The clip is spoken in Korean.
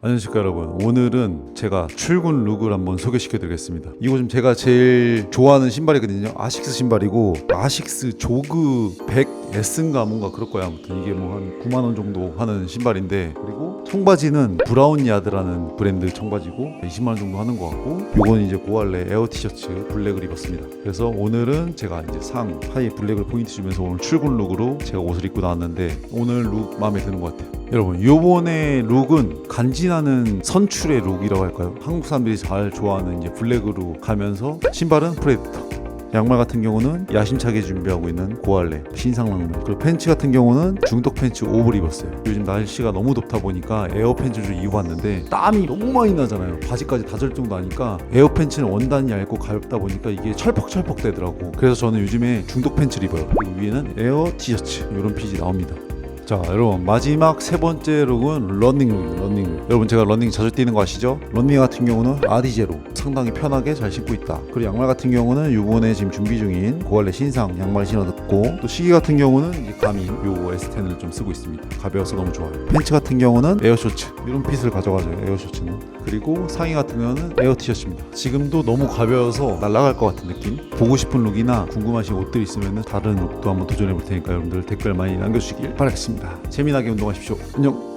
안녕하십니까 여러분 오늘은 제가 출근 룩을 한번 소개시켜 드리겠습니다. 이거 좀 제가 제일 좋아하는 신발이거든요. 아식스 신발이고 아식스 조그 100S인가 뭔가 그럴 거야. 아무튼 이게 뭐 한 9만원 정도 하는 신발인데 그리고 청바지는 브라운 야드라는 브랜드 청바지고 20만원 정도 하는 것 같고 요건 이제 고알레 에어 티셔츠 블랙을 입었습니다. 그래서 오늘은 제가 이제 상 하이 블랙을 포인트 주면서 오늘 출근 룩으로 제가 옷을 입고 나왔는데 오늘 룩 마음에 드는 것 같아요 여러분 요번에 룩은 간지나는 선출의 룩이라고 할까요? 한국 사람들이 잘 좋아하는 이제 블랙으로 가면서 신발은 프레데터. 양말 같은 경우는 야심차게 준비하고 있는 고알레 신상랑로 그리고 팬츠 같은 경우는 중독 팬츠 5을 입었어요. 요즘 날씨가 너무 덥다 보니까 에어 팬츠를 입어봤는데 땀이 너무 많이 나잖아요. 바지까지 다질 정도 하니까 에어 팬츠는 원단이 얇고 가볍다 보니까 이게 철퍽철퍽 되더라고. 그래서 저는 요즘에 중독 팬츠를 입어요. 그리고 위에는 에어 티셔츠 이런 핏이 나옵니다 자 여러분 마지막 세 번째 룩은 러닝 룩입니다 러닝. 룩 여러분 제가 러닝 자주 뛰는 거 아시죠? 러닝 같은 경우는 아디제로 상당히 편하게 잘 신고 있다. 그리고 양말 같은 경우는 요번에 지금 준비 중인 고알레 신상 양말 신어듣고 또 시계 같은 경우는 이제 가민 요 S10을 좀 쓰고 있습니다. 가벼워서 너무 좋아요. 팬츠 같은 경우는 에어쇼츠 이런 핏을 가져가죠 에어쇼츠는. 그리고 상의 같은 경우는 에어 티셔츠입니다. 지금도 너무 가벼워서 날아갈 것 같은 느낌? 보고 싶은 룩이나 궁금하신 옷들 있으면 다른 룩도 한번 도전해 볼 테니까 여러분들 댓글 많이 남겨주시길 바라 겠습니다. 재미나게 운동하십시오. 안녕